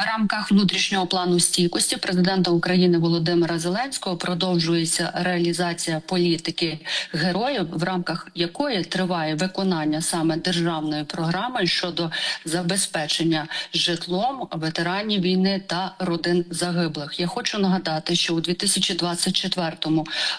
В рамках внутрішнього плану стійкості президента України Володимира Зеленського продовжується реалізація політики героїв, в рамках якої триває виконання саме державної програми щодо забезпечення житлом ветеранів війни та родин загиблих. Я хочу нагадати, що у 2024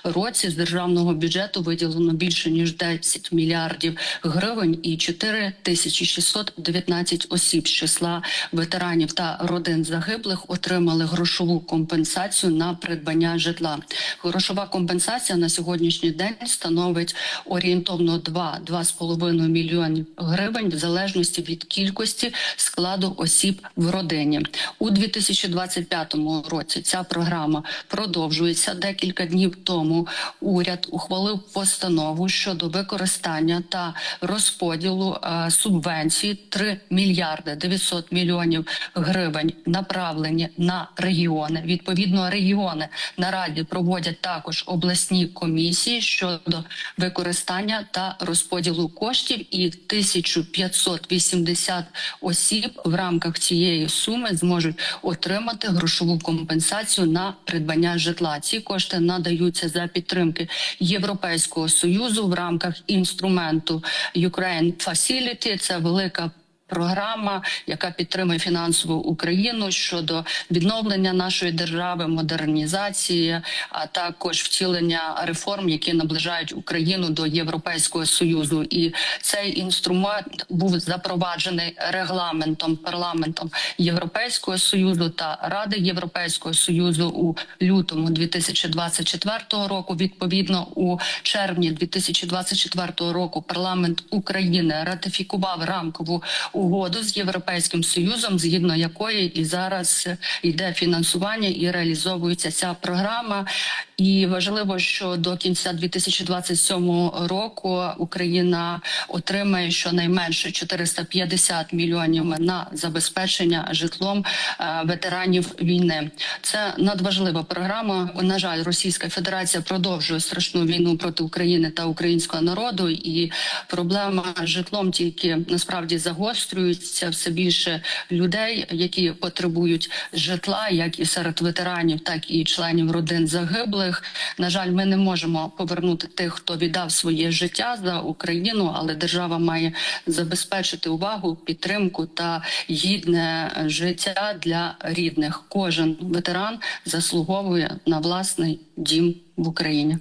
році з державного бюджету виділено більше ніж 10 мільярдів гривень і 4 тисячі 619 осіб з числа ветеранів та родин загиблих отримали грошову компенсацію на придбання житла. Грошова компенсація на сьогоднішній день становить орієнтовно 2-2,5 мільйонів гривень в залежності від кількості складу осіб в родині. У 2025 році ця програма продовжується. Декілька днів тому уряд ухвалив постанову щодо використання та розподілу е, субвенцій 3 мільярди 900 мільйонів гривень направлені на регіони. Відповідно, регіони нараді проводять також обласні комісії щодо використання та розподілу коштів, і 1580 осіб в рамках цієї суми зможуть отримати грошову компенсацію на придбання житла. Ці кошти надаються за підтримки Європейського союзу в рамках інструменту Ukraine Facility. Це велика програма, яка підтримує фінансово Україну щодо відновлення нашої держави, модернізації, а також втілення реформ, які наближають Україну до Європейського союзу. І цей інструмент був запроваджений регламентом парламентом Європейського союзу та Ради Європейського союзу у лютому 2024 року. Відповідно, у червні 2024 року парламент України ратифікував рамкову угоду з європейським союзом, згідно якої і зараз йде фінансування і реалізовується ця програма. І важливо, що до кінця 2027 року Україна отримає щонайменше 450 мільйонів на забезпечення житлом е, ветеранів війни. Це надважлива програма. На жаль, Російська Федерація продовжує страшну війну проти України та українського народу, і проблема житлом тільки насправді загострюється все більше людей, які потребують житла, як і серед ветеранів, так і членів родин загиблих. На жаль, ми не можемо повернути тих, хто віддав своє життя за Україну, але держава має забезпечити увагу, підтримку та гідне життя для рідних. Кожен ветеран заслуговує на власний дім в Україні.